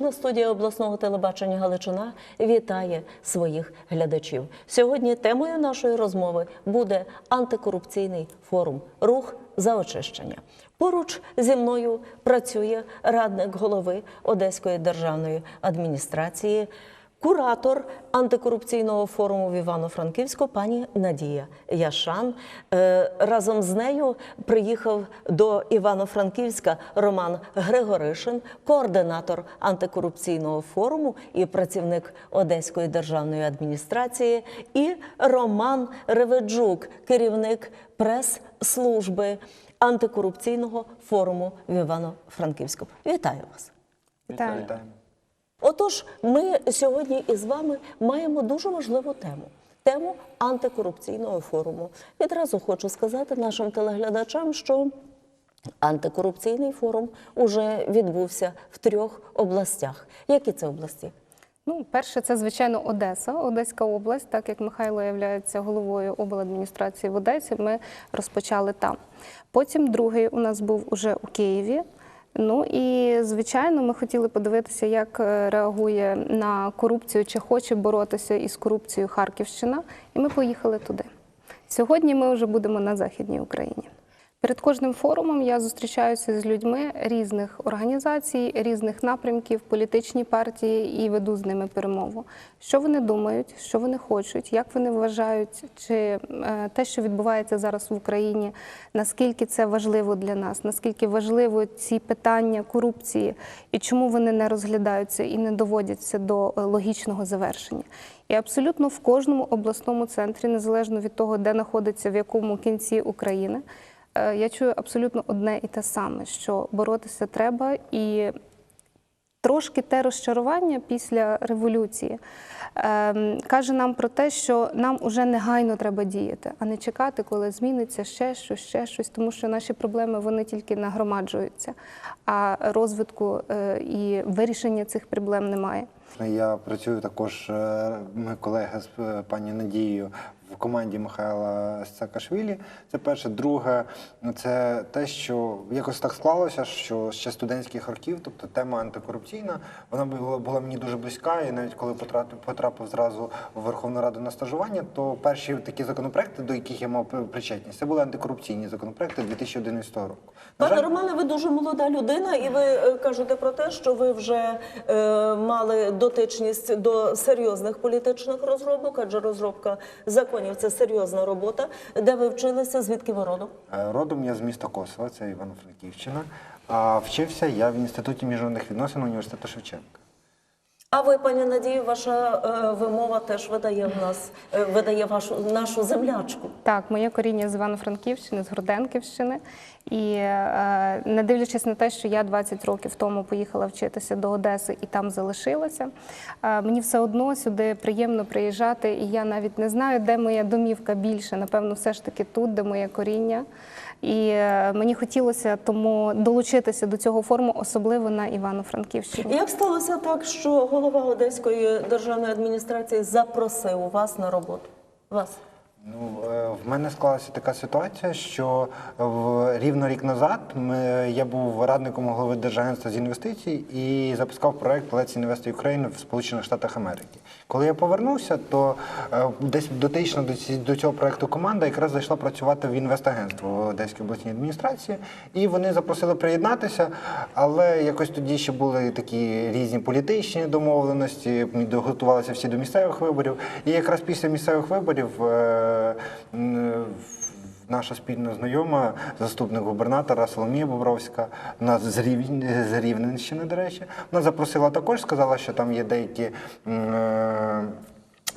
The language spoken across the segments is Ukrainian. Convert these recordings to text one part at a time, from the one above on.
Музична студія обласного телебачення Галичина вітає своїх глядачів. Сьогодні темою нашої розмови буде антикорупційний форум Рух за очищення. Поруч зі мною працює радник голови Одеської державної адміністрації. Куратор антикорупційного форуму в Івано-Франківську пані Надія Яшан. Е, Разом з нею приїхав до Івано-Франківська Роман Григоришин, координатор антикорупційного форуму і працівник Одеської державної адміністрації, і Роман Реведжук, керівник прес-служби антикорупційного форуму в Івано-Франківську. Вітаю вас! Вітаю. Отож, ми сьогодні із вами маємо дуже важливу тему. Тему антикорупційного форуму. Відразу хочу сказати нашим телеглядачам, що антикорупційний форум уже відбувся в трьох областях. Які це області? Ну, перше, це звичайно Одеса, Одеська область. Так як Михайло є головою обладміністрації в Одесі, ми розпочали там. Потім другий у нас був уже у Києві. Ну і звичайно, ми хотіли подивитися, як е, реагує на корупцію, чи хоче боротися із корупцією Харківщина. І ми поїхали туди. Сьогодні ми вже будемо на Західній Україні. Перед кожним форумом я зустрічаюся з людьми різних організацій, різних напрямків, політичні партії і веду з ними перемову. Що вони думають, що вони хочуть, як вони вважають, чи е, те, що відбувається зараз в Україні, наскільки це важливо для нас, наскільки важливо ці питання корупції і чому вони не розглядаються і не доводяться до логічного завершення. І абсолютно в кожному обласному центрі, незалежно від того, де знаходиться в якому кінці України. Е, Я чую абсолютно одне і те саме, що боротися треба, і трошки те розчарування після революції ем, каже нам про те, що нам уже негайно треба діяти, а не чекати, коли зміниться ще щось, ще щось, тому що наші проблеми вони тільки нагромаджуються, а розвитку е, і вирішення цих проблем немає. Я працюю також, е, ми колеги з е, пані Надією в команді Михайла Саакашвілі. Це перше. Друге, це те, що якось так склалося, що ще студентських років, тобто тема антикорупційна, вона була, була мені дуже близька. І навіть коли потрапив, потрапив зразу в Верховну Раду на стажування, то перші такі законопроекти, до яких я мав причетність, це були антикорупційні законопроекти 2011 року. Пане жаль, Романе, ви дуже молода людина, і ви е, кажете про те, що ви вже е, мали дотичність до серйозних політичних розробок, адже розробка законів це серйозна робота. Де ви вчилися? Звідки ви родом? Е, Родом я з міста Косова, це Івано-Франківщина. А вчився я в інституті міжнародних відносин університету Шевченка. А ви, пані Надію, ваша е, вимова теж видає в нас, е, видає вашу нашу землячку. Так, моє коріння з Івано-Франківщини, з Горденківщини. І е, не дивлячись на те, що я 20 років тому поїхала вчитися до Одеси і там залишилася, е, мені все одно сюди приємно приїжджати, і я навіть не знаю, де моя домівка більше. Напевно, все ж таки тут, де моє коріння. І е, мені хотілося тому долучитися до цього форуму, особливо на Івано-Франківщині. Як сталося так, що голова Одеської державної адміністрації запросив вас на роботу? Вас? Ну, е, в мене склалася така ситуація, що в рівно рік назад ми, я був радником голови Держагентства з інвестицій і запускав проект Let's Invest Ukraine в Сполучених Штатах Америки. Коли я повернувся, то е, десь дотично до, цього проекту команда якраз зайшла працювати в інвестагентство в Одеській обласній адміністрації, і вони запросили приєднатися, але якось тоді ще були такі різні політичні домовленості. Готувалися всі до місцевих виборів. І якраз після місцевих виборів е, наша спільна знайома, заступник губернатора Соломія Бобровська, вона з, Рівн... з Рівненщини, до речі, вона запросила також, сказала, що там є деякі. е,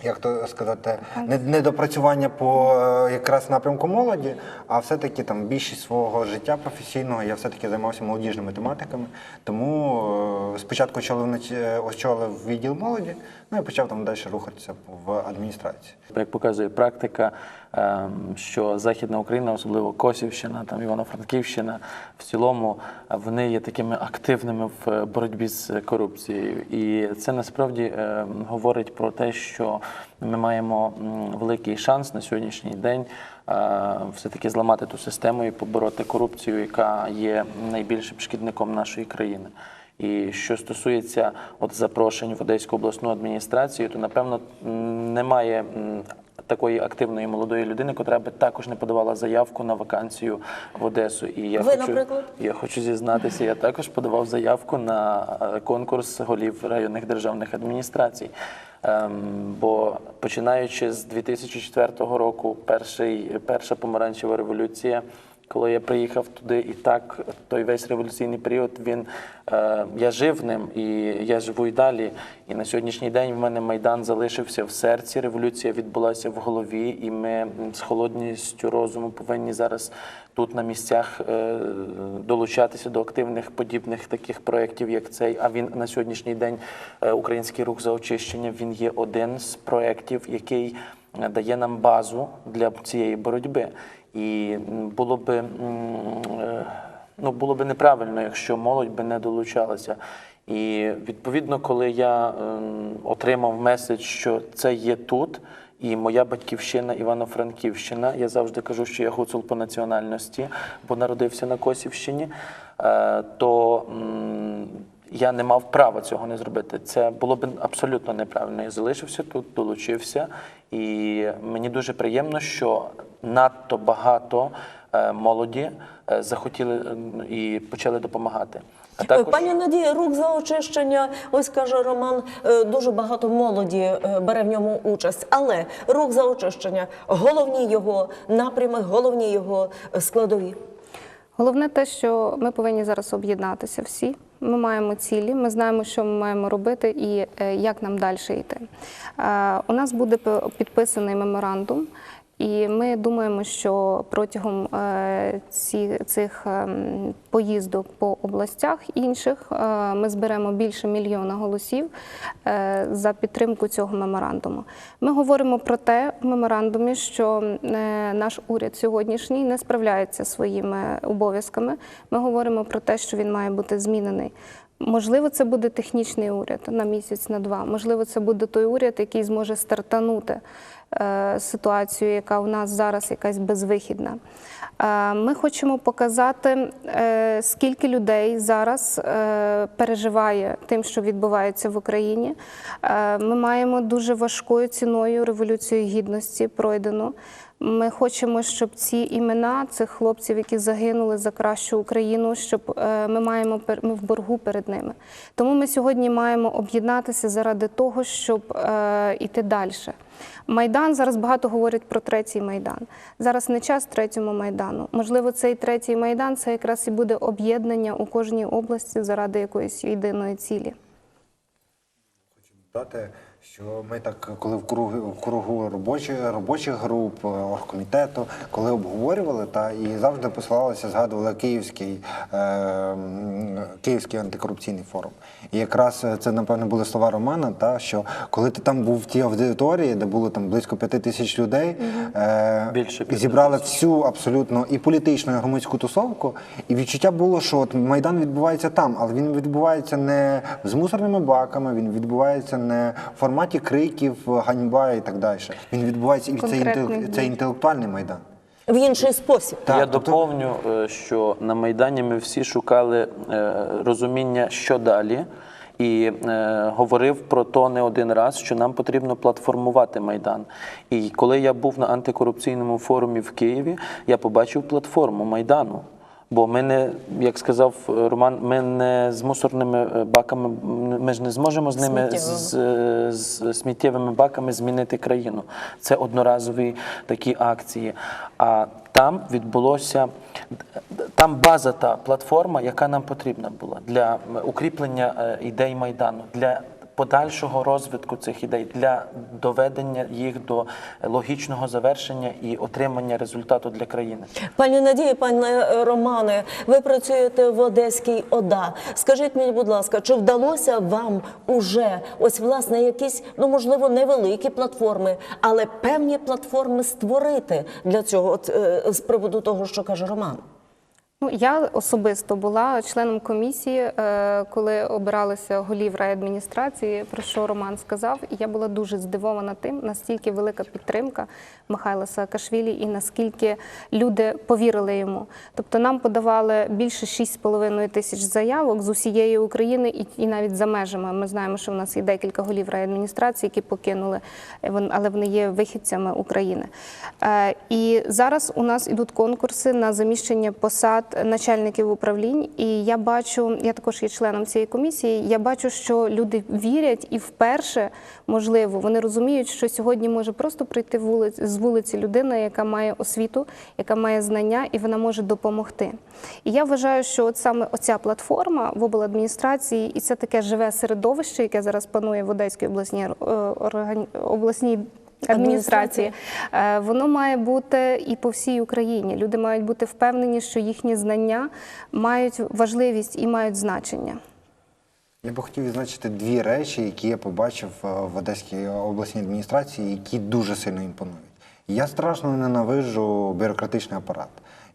як то сказати, недопрацювання по е, якраз напрямку молоді, а все-таки там більшість свого життя професійного я все-таки займався молодіжними тематиками. Тому е, спочатку очолив, відділ молоді, ну і почав там далі рухатися в адміністрації. Як показує практика, що Західна Україна, особливо Косівщина, там Івано-Франківщина, в цілому е, вони є такими активними в е, боротьбі з корупцією. І це насправді ем, говорить про те, що ми маємо великий шанс на сьогоднішній день е, все-таки зламати ту систему і побороти корупцію, яка є найбільшим шкідником нашої країни. І що стосується от запрошень в Одеську обласну адміністрацію, то напевно немає такої активної молодої людини, котра би також не подавала заявку на вакансію в Одесу. І я Ви, хочу, наприклад? я хочу зізнатися, я також подавав заявку на е, конкурс голів районних державних адміністрацій. Ем, бо починаючи з 2004 року, перший, перша помаранчева революція, коли я приїхав туди, і так той весь революційний період він е, я жив ним і я живу й далі. І на сьогоднішній день в мене майдан залишився в серці. Революція відбулася в голові, і ми з холодністю розуму повинні зараз тут на місцях е, долучатися до активних подібних таких проєктів, як цей. А він на сьогоднішній день е, Український рух за очищення. Він є один з проєктів, який е, дає нам базу для цієї боротьби. І було би е, ну було би неправильно, якщо молодь би не долучалася. І відповідно, коли я ем, отримав меседж, що це є тут, і моя батьківщина Івано-Франківщина, я завжди кажу, що я гуцул по національності, бо народився на Косівщині, е, то я не мав права цього не зробити. Це було б абсолютно неправильно. Я залишився тут, долучився, і мені дуже приємно, що надто багато е, молоді е, захотіли і почали допомагати. А також Пані Надія, рук за очищення, ось каже Роман, е, дуже багато молоді е, бере в ньому участь. Але рук за очищення, головні його напрями, головні його е, складові. Головне те, що ми повинні зараз об'єднатися всі. Ми маємо цілі, ми знаємо, що ми маємо робити і е, як нам далі йти. Е, У нас буде підписаний меморандум, і ми думаємо, що протягом е, цих ем, поїздок по областях інших е, ми зберемо більше мільйона голосів е, за підтримку цього меморандуму. Ми говоримо про те в меморандумі, що наш уряд сьогоднішній не справляється своїми обов'язками. Ми говоримо про те, що він має бути змінений. Можливо, це буде технічний уряд на місяць, на два. Можливо, це буде той уряд, який зможе стартанути ситуацію, яка у нас зараз якась безвихідна. Е, Ми хочемо показати, е, скільки людей зараз е, переживає тим, що відбувається в Україні. Е, Ми маємо дуже важкою ціною революцію гідності пройдену. Ми хочемо, щоб ці імена цих хлопців, які загинули за кращу Україну, щоб е, ми маємо ми в боргу перед ними. Тому ми сьогодні маємо об'єднатися заради того, щоб е, йти далі. Майдан зараз багато говорять про третій майдан. Зараз не час третьому майдану. Можливо, цей третій майдан це якраз і буде об'єднання у кожній області заради якоїсь єдиної цілі. Додати, що ми так, коли в кругу, в кругу робочих, робочих груп, е, оргкомітету, коли обговорювали, та і завжди посилалися, згадували Київський, е, Київський антикорупційний форум. І якраз е, це, напевно, були слова Романа, та, що коли ти там був в тій аудиторії, де було там близько п'яти тисяч людей, е, Більше зібрали всю абсолютно і політичну, і громадську тусовку, і відчуття було, що от Майдан відбувається там, але він відбувається не з мусорними баками, він відбувається не в форматі криків, ганьба і так далі. Він відбувається і це, інтел- це інтелектуальний майдан. В інший спосіб. Так, Я тобто- доповню, е, що на Майдані ми всі шукали е, розуміння, що далі. І е, говорив про то не один раз, що нам потрібно платформувати Майдан. І коли я був на антикорупційному форумі в Києві, я побачив платформу Майдану. Бо ми не, як сказав е, Роман, ми не з мусорними е, баками, ми ж не зможемо з ними з, з сміттєвими баками змінити країну. Це одноразові такі акції. А там відбулося там база та платформа, яка нам потрібна була для укріплення е, ідей майдану, для подальшого розвитку цих ідей, для доведення їх до логічного завершення і отримання результату для країни. Пані Надії, пане Романе, ви працюєте в Одеській ОДА. Скажіть мені, будь ласка, чи вдалося вам уже ось власне якісь, ну можливо, невеликі платформи, але певні платформи створити для цього, от, е, з приводу того, що каже Роман? Ну, я особисто була членом комісії, е, коли обиралися голів райадміністрації, про що Роман сказав. І я була дуже здивована тим, настільки велика підтримка Михайла Саакашвілі і наскільки люди повірили йому. Тобто нам подавали більше 6,5 тисяч заявок з усієї України і, навіть за межами. Ми знаємо, що в нас є декілька голів райадміністрації, які покинули, але вони є вихідцями України. Е, І зараз у нас ідуть конкурси на заміщення посад начальників управлінь. І я бачу, я також є членом цієї комісії. Я бачу, що люди вірять і вперше, можливо, вони розуміють, що сьогодні може просто прийти вулиць з вулиці людина, яка має освіту, яка має знання, і вона може допомогти. І я вважаю, що от саме оця платформа в обладміністрації, і це таке живе середовище, яке зараз панує в Одеській обласній е, обласній. Адміністрації Е, воно має бути і по всій Україні. Люди мають бути впевнені, що їхні знання мають важливість і мають значення. Я би хотів відзначити дві речі, які я побачив е, в Одеській обласній адміністрації, які дуже сильно імпонують. Я страшно ненавиджу бюрократичний апарат.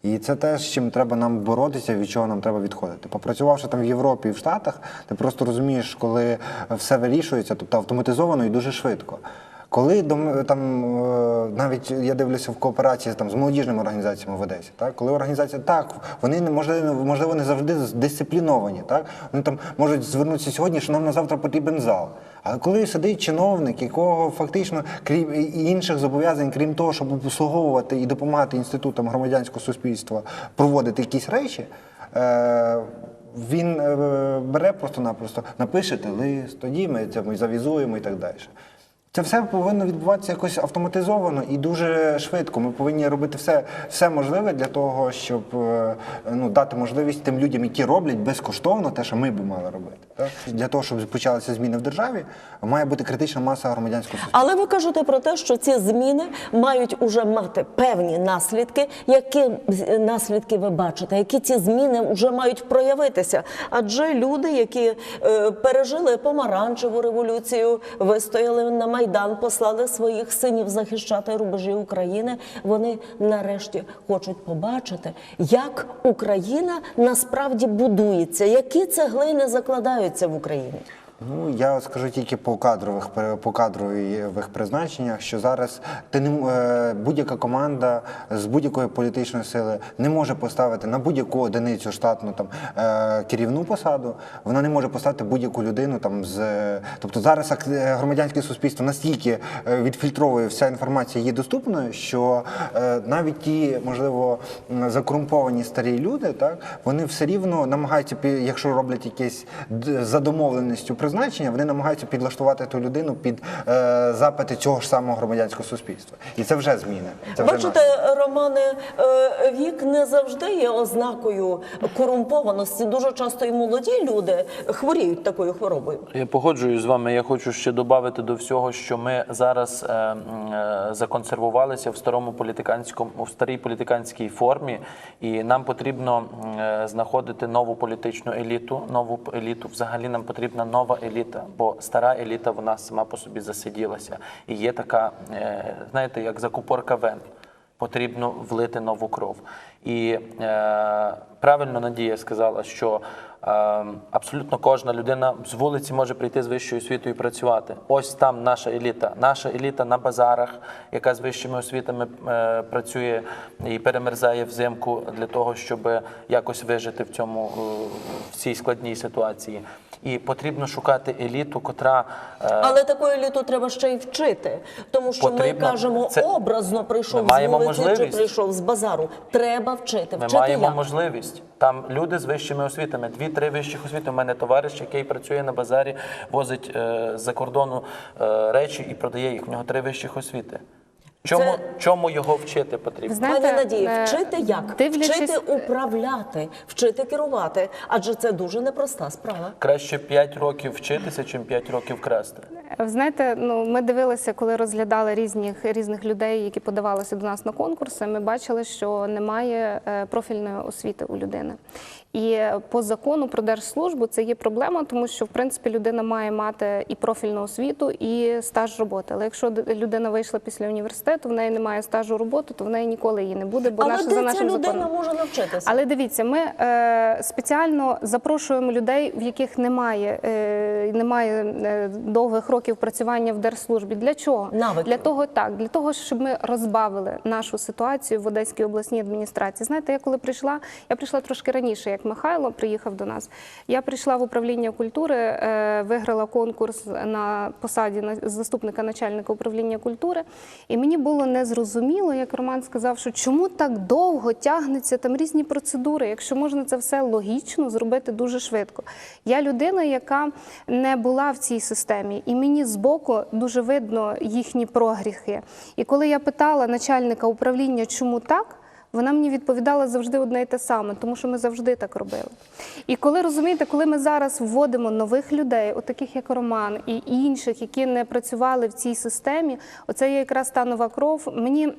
І це те, з чим треба нам боротися, від чого нам треба відходити. Попрацювавши там в Європі і в Штатах, ти просто розумієш, коли все вирішується, тобто автоматизовано і дуже швидко. Коли дом- там е, навіть я дивлюся в кооперації там з молодіжними організаціями в Одесі, так коли організація так, вони не можливо, можливо не завжди дисципліновані, так вони там можуть звернутися сьогодні, що нам на завтра потрібен зал. Але коли сидить чиновник, якого фактично крім інших зобов'язань, крім того, щоб обслуговувати і допомагати інститутам громадянського суспільства проводити якісь речі. Е, він е, бере просто-напросто, напишете лист, тоді ми це завізуємо і так далі. Це все повинно відбуватися якось автоматизовано і дуже швидко. Ми повинні робити все, все можливе для того, щоб е, ну, дати можливість тим людям, які роблять безкоштовно те, що ми б мали робити. Так? Для того, щоб почалися зміни в державі, має бути критична маса громадянського суспільства. Але ви кажете про те, що ці зміни мають уже мати певні наслідки. Які з- наслідки ви бачите? Які ці зміни вже мають проявитися? Адже люди, які е, пережили помаранчеву революцію, вистояли на майдан, послали своїх синів захищати рубежі України. Вони нарешті хочуть побачити, як Україна насправді будується, які цеглини закладаються в Україні. Ну я скажу тільки по кадрових по кадрових призначеннях, що зараз ти не е, будь-яка команда з будь-якої політичної сили не може поставити на будь-яку одиницю штатну там е, керівну посаду. Вона не може поставити будь-яку людину там з тобто зараз е, громадянське суспільство настільки е, відфільтровує вся інформація є доступною, що е, навіть ті, можливо, закорумповані старі люди, так вони все рівно намагаються, якщо роблять якесь за домовленістю призначення, вони намагаються підлаштувати ту людину під е, запити цього ж самого громадянського суспільства. І це вже зміни. Це вже Бачите, наслідки. Романе, е, вік не завжди є ознакою корумпованості. Дуже часто і молоді люди хворіють такою хворобою. Я погоджуюсь з вами. Я хочу ще додати до всього, що ми зараз е, е, законсервувалися в старому політиканському, в старій політиканській формі, і нам потрібно е, знаходити нову політичну еліту. Нову еліту. Взагалі нам потрібна нова еліта, бо стара еліта вона сама по собі засиділася. І є така, е, знаєте, як закупорка вен. Потрібно влити нову кров. І е, правильно Надія сказала, що е, абсолютно кожна людина з вулиці може прийти з вищою освітою і працювати. Ось там наша еліта. Наша еліта на базарах, яка з вищими освітами е, працює і перемерзає взимку для того, щоб якось вижити в цьому е, в цій складній ситуації. І потрібно шукати еліту, котра е, Але таку еліту треба ще й вчити, тому що Потрібно. ми кажемо Це- образно прийшов з вулиці чи прийшов з базару. Треба вчити. Ми Вчити маємо як? можливість. Там люди з вищими освітами, дві-три вищих освіти. У мене товариш, який працює на базарі, возить е, з-за кордону е, речі і продає їх. У нього три вищих освіти. Чому, Це- чому його вчити потрібно? Знаєте, Пані Надії, е, вчити як? дивлячись- Вчити управляти, вчити керувати. Адже це дуже непроста справа. Краще 5 років вчитися, чим 5 років красти. Знаєте, ну ми дивилися, коли розглядали різних різних людей, які подавалися до нас на конкурси. Ми бачили, що немає е, профільної освіти у людини. І е, по закону про держслужбу це є проблема, тому що в принципі людина має мати і профільну освіту, і стаж роботи. Але якщо людина вийшла після університету, університету, в неї немає стажу роботи, то в неї ніколи її не буде, бо Але наша де за ця людина законом. може навчитися? Але дивіться, ми е, спеціально запрошуємо людей, в яких немає, е, немає е, довгих років працювання в держслужбі. Для чого? Навиків. Для того, так, для того, щоб ми розбавили нашу ситуацію в Одеській обласній адміністрації. Знаєте, я коли прийшла, я прийшла трошки раніше, як Михайло приїхав до нас. Я прийшла в управління культури, е, виграла конкурс на посаді на- заступника начальника управління культури. І мені було незрозуміло, як Роман сказав, що чому так довго тягнеться там різні процедури, якщо можна це все логічно зробити дуже швидко. Я людина, яка не була в цій системі, і мені збоку дуже видно їхні прогріхи. І коли я питала начальника управління, чому так. Вона мені відповідала завжди одне й те саме, тому що ми завжди так робили. І коли розумієте, коли ми зараз вводимо нових людей, от таких як Роман і інших, які не працювали в цій системі, оце є якраз та нова кров. Мені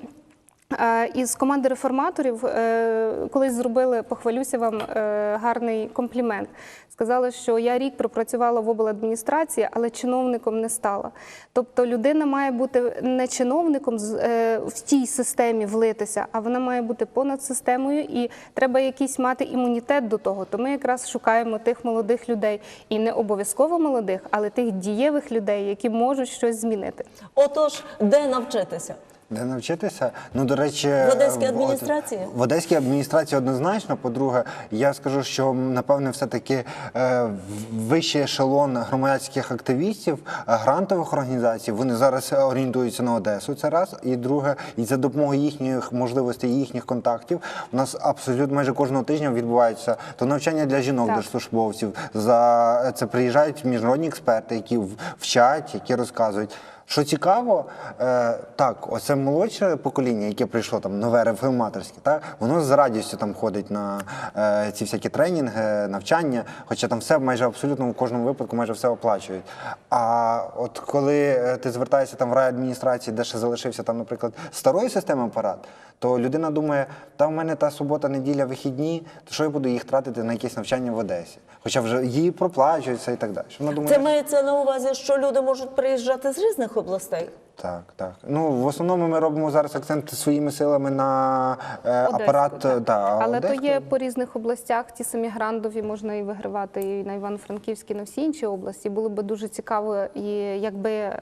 Із команди реформаторів е, колись зробили, похвалюся вам, е, гарний комплімент. Сказали, що я рік пропрацювала в обладміністрації, але чиновником не стала. Тобто людина має бути не чиновником е, в тій системі влитися, а вона має бути понад системою, і треба якийсь мати імунітет до того. То ми якраз шукаємо тих молодих людей, і не обов'язково молодих, але тих дієвих людей, які можуть щось змінити. Отож, де навчитися? Де навчитися? Ну, до речі, В Одеській от- адміністрації? В Одеській адміністрації однозначно. По-друге, я скажу, що напевне, все-таки е, вищий ешелон громадських активістів, е, грантових організацій, вони зараз орієнтуються на Одесу. Це раз. І друге, і за допомогою їхніх можливостей, їхніх контактів, у нас абсолютно майже кожного тижня відбувається то навчання для жінок, Так. держслужбовців. За це приїжджають міжнародні експерти, які вчать, які розказують. Що цікаво, е, так, оце молодше покоління, яке прийшло там нове реформаторське, так воно з радістю там ходить на е, ці всякі тренінги, навчання, хоча там все майже абсолютно в кожному випадку майже все оплачують. А от коли е, ти звертаєшся там в райадміністрації, де ще залишився там, наприклад, старої системи апарат, то людина думає, та в мене та субота, неділя, вихідні, то що я буду їх тратити на якесь навчання в Одесі? Хоча вже її проплачуються і так далі. Вона думає, Це мається на увазі, що люди можуть приїжджати з різних областей. Так, так. Ну в основному ми робимо зараз акцент своїми силами на е, Одеську, апарат. так. Да, Але то є по різних областях. Ті самі грандові можна і вигравати і на Івано-Франківській, на всі інші області. Було би дуже цікаво, і якби е,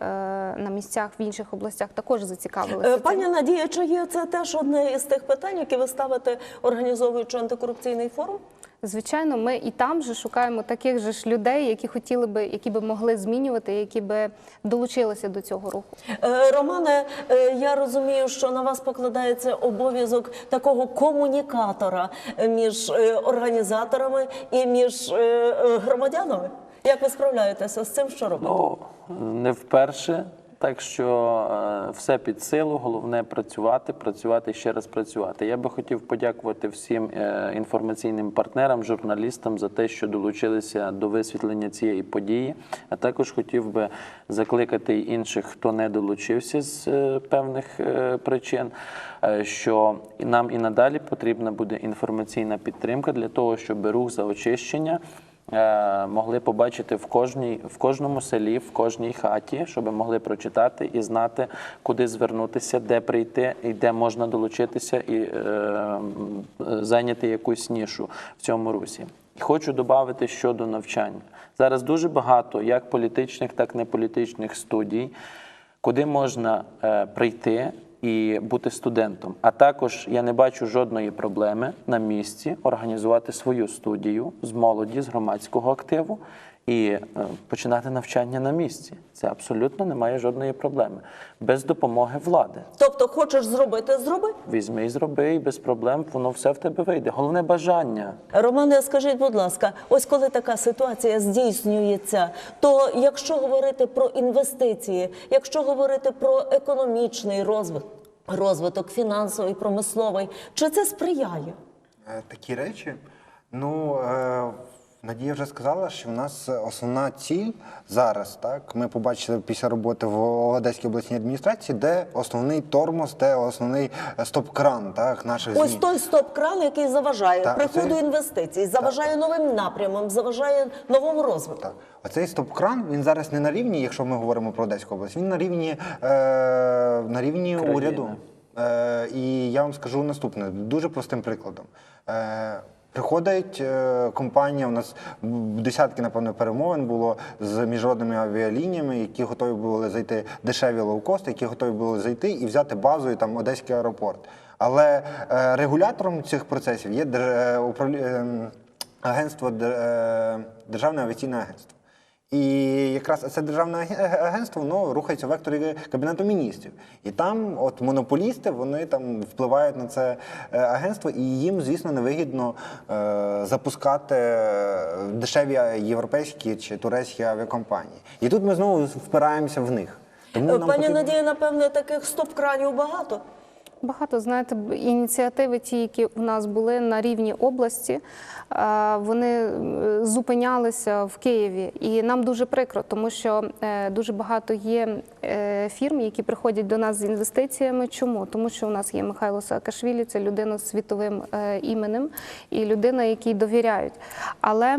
на місцях в інших областях також зацікавилися. Е, цим. Пані Надія, чи є це теж одне із тих питань, які ви ставите, організовуючи антикорупційний форум? Звичайно, ми і там же шукаємо таких же ж людей, які хотіли би, які би могли змінювати, які би долучилися до цього руху. Е, Романе, е, я розумію, що на вас покладається обов'язок такого комунікатора між е, організаторами і між громадянами. Як ви справляєтеся з цим, що робите? Ну, не вперше. Так що е, все під силу, головне працювати, працювати ще раз працювати. Я би хотів подякувати всім е, інформаційним партнерам, журналістам за те, що долучилися до висвітлення цієї події. А також хотів би закликати інших, хто не долучився з е, певних причин, що нам і надалі потрібна буде інформаційна підтримка для того, щоб рух за очищення могли побачити в кожній в кожному селі, в кожній хаті, щоб могли прочитати і знати, куди звернутися, де прийти і де можна долучитися і е, е, зайняти якусь нішу в цьому русі. І хочу додати щодо навчання. Зараз дуже багато як політичних, так і неполітичних студій, куди можна е, прийти і бути студентом. А також я не бачу жодної проблеми на місці організувати свою студію з молоді, з громадського активу і е, починати навчання на місці. Це абсолютно немає жодної проблеми. Без допомоги влади. Тобто, хочеш зробити, зроби. Візьми і зроби, і без проблем воно все в тебе вийде. Головне бажання. Романе, скажіть, будь ласка, ось коли така ситуація здійснюється, то якщо говорити про інвестиції, якщо говорити про економічний розвиток, розвиток фінансовий, промисловий, чи це сприяє? Е, Такі речі. Ну, е, Надія вже сказала, що в нас основна ціль зараз, так ми побачили після роботи в Одеській обласній адміністрації, де основний тормоз, де основний е, стоп-кран так, наших Ось змін. той стоп-кран, який заважає Так, приходу це- інвестицій, заважає новим напрямам, заважає новому розвитку. Так. Оцей стоп-кран він зараз не на рівні, якщо ми говоримо про Одеську область, він на рівні, е, на рівні Країни. уряду. Е, і я вам скажу наступне, дуже простим прикладом. Е, Приходить е, компанія, у нас десятки, напевно, перемовин було з міжнародними авіалініями, які готові були зайти дешеві лоукости, які готові були зайти і взяти базою там Одеський аеропорт. Але е, регулятором цих процесів є е, ем, агентство Державне авіаційне агентство. І якраз це державне аге- агентство воно рухається в векторі кабінету міністрів. І там, от монополісти, вони там впливають на це е, агентство, і їм, звісно, невигідно е, запускати е, дешеві європейські чи турецькі авіакомпанії. І тут ми знову впираємося в них. Тому нам Е, Пані потрібно- Надія, напевне, таких стоп-кранів багато. Багато знаєте, ініціативи, ті, які у нас були на рівні області, е, вони е, зупинялися в Києві, і нам дуже прикро, тому що е, дуже багато є фірм, які приходять до нас з інвестиціями. Чому? Тому що у нас є Михайло Саакашвілі, це людина з світовим іменем і людина, якій довіряють. Але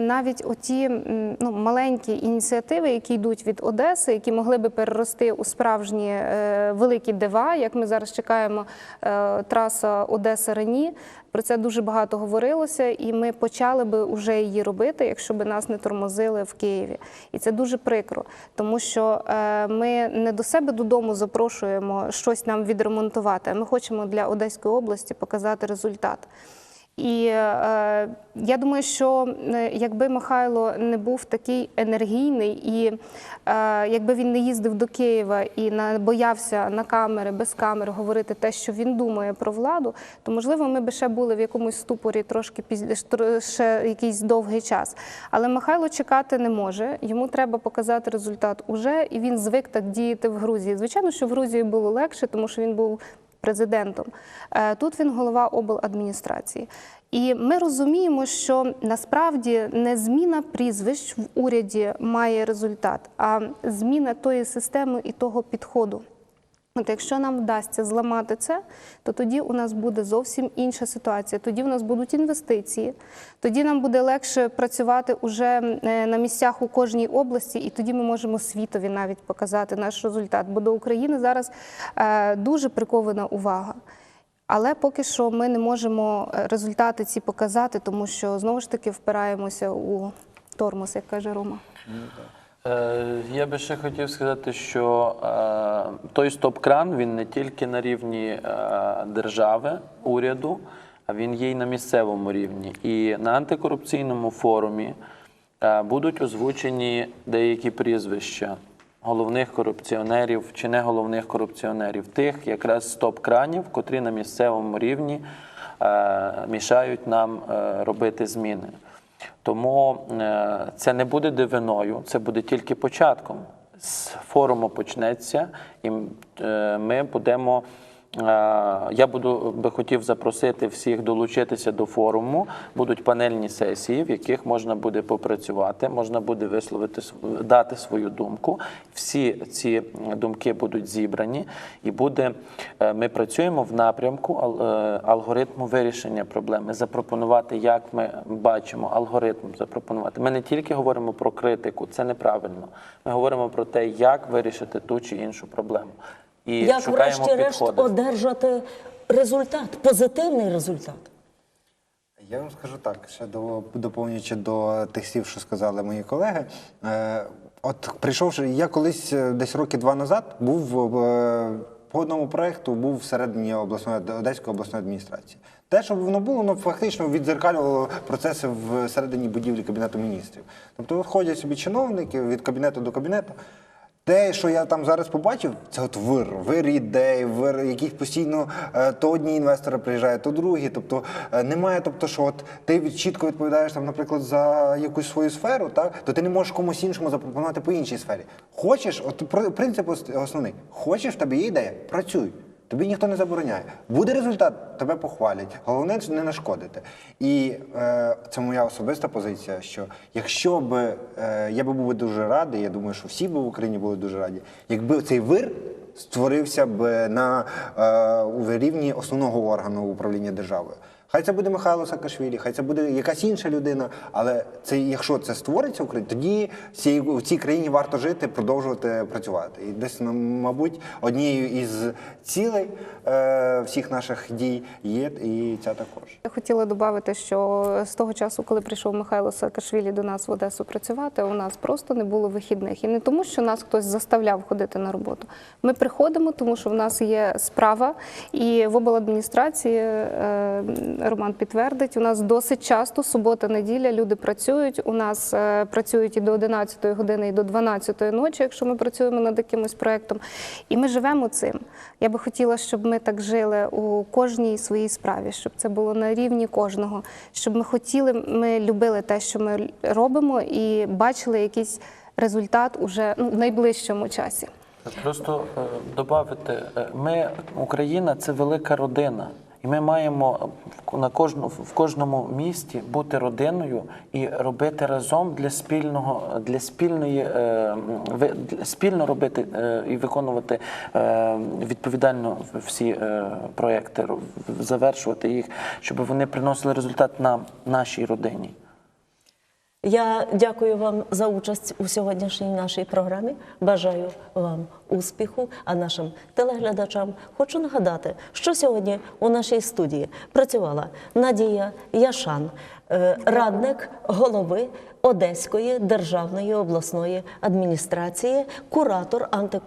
навіть оті ну, маленькі ініціативи, які йдуть від Одеси, які могли би перерости у справжні великі дива, як ми зараз чекаємо е, траса Одеса Рені. Про це дуже багато говорилося, і ми почали би вже її робити, якщо би нас не тормозили в Києві. І це дуже прикро, тому що е, ми не до себе додому запрошуємо щось нам відремонтувати. а Ми хочемо для Одеської області показати результат. І е, я думаю, що е, якби Михайло не був такий енергійний, і е, якби він не їздив до Києва і не боявся на камери, без камер говорити те, що він думає про владу, то можливо ми би ще були в якомусь ступорі трошки ще якийсь довгий час. Але Михайло чекати не може. Йому треба показати результат уже, і він звик так діяти в Грузії. Звичайно, що в Грузії було легше, тому що він був президентом. Е, Тут він голова обладміністрації. І ми розуміємо, що насправді не зміна прізвищ в уряді має результат, а зміна тої системи і того підходу. От якщо нам вдасться зламати це, то тоді у нас буде зовсім інша ситуація. Тоді у нас будуть інвестиції, тоді нам буде легше працювати уже е, на місцях у кожній області, і тоді ми можемо світові навіть показати наш результат. Бо до України зараз е, дуже прикована увага. Але поки що ми не можемо е, результати ці показати, тому що знову ж таки впираємося у тормоз, як каже Рома. Е, Я би ще хотів сказати, що е, той стоп-кран він не тільки на рівні е, держави, уряду, а він є й на місцевому рівні. І на антикорупційному форумі будуть озвучені деякі прізвища головних корупціонерів чи не головних корупціонерів, тих якраз стоп-кранів, котрі на місцевому рівні мішають нам робити зміни. Тому е, це не буде дивиною, це буде тільки початком. З форуму почнеться, і е, ми будемо. Е, Я буду би хотів запросити всіх долучитися до форуму. Будуть панельні сесії, в яких можна буде попрацювати, можна буде висловити дати свою думку. Всі ці думки будуть зібрані, і буде е, ми працюємо в напрямку е, алгоритму вирішення проблеми, запропонувати, як ми бачимо алгоритм запропонувати. Ми не тільки говоримо про критику, це неправильно. Ми говоримо про те, як вирішити ту чи іншу проблему. І Як шукаємо врешті-решт підходи. одержати результат, позитивний результат. Я вам скажу так, ще до, доповнюючи до тих слів, що сказали мої колеги. Е, от прийшовши, я колись е, десь роки два назад був е, по одному проєкту, був всередині обласної Одеської обласної адміністрації. Те, що воно було, воно фактично відзеркалювало процеси всередині будівлі Кабінету міністрів. Тобто ходять собі чиновники від кабінету до кабінету. Те, що я там зараз побачив, це от вир, вир ідей, вир яких постійно е, то одні інвестори приїжджають, то другі. Тобто е, немає, тобто, що от ти чітко відповідаєш там, наприклад, за якусь свою сферу, так то ти не можеш комусь іншому запропонувати по іншій сфері. Хочеш, от принцип основний, хочеш, в тебе є ідея, працюй. Тобі ніхто не забороняє. Буде результат, тебе похвалять. Головне не нашкодити. І е, це моя особиста позиція. Що якщо б е, я би був дуже радий, я думаю, що всі б в Україні були дуже раді, якби цей вир створився б на е, рівні основного органу управління державою. Хай це буде Михайло Саакашвілі, хай це буде якась інша людина. Але це, якщо це створиться в Україні, тоді в цій країні варто жити, продовжувати працювати. І десь, мабуть, однією із цілей е, всіх наших дій є і ця також. Я хотіла додати, що з того часу, коли прийшов Михайло Саакашвілі до нас в Одесу працювати, у нас просто не було вихідних. І не тому, що нас хтось заставляв ходити на роботу. Ми приходимо, тому що в нас є справа, і в обладміністрації е, Роман підтвердить, у нас досить часто субота, неділя люди працюють. У нас е, працюють і до 11 години, і до 12 ночі, якщо ми працюємо над якимось проєктом. І ми живемо цим. Я би хотіла, щоб ми так жили у кожній своїй справі, щоб це було на рівні кожного, щоб ми хотіли, ми любили те, що ми робимо, і бачили якийсь результат уже ну, в найближчому часі. Просто е, додати, ми, Україна, це велика родина. Ми маємо на кожну, в кожному місті бути родиною і робити разом для спільного, для спільної, е, спільно робити е, і виконувати е, відповідально всі е, проекти, завершувати їх, щоб вони приносили результат на нашій родині. Я дякую вам за участь у сьогоднішній нашій програмі. Бажаю вам успіху. А нашим телеглядачам хочу нагадати, що сьогодні у нашій студії працювала Надія Яшан, е, радник голови Одеської державної обласної адміністрації, куратор анти.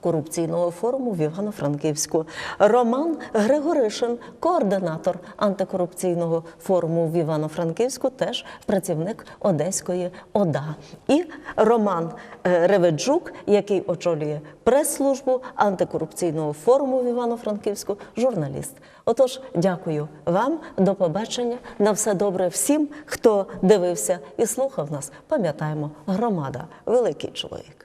Корупційного форуму в Івано-Франківську Роман Григоришин, координатор антикорупційного форуму в Івано-Франківську, теж працівник Одеської ОДА, і Роман е, Реведжук, який очолює прес-службу антикорупційного форуму в Івано-Франківську, журналіст. Отож, дякую вам, до побачення. На все добре всім, хто дивився і слухав нас. Пам'ятаємо, громада великий чоловік.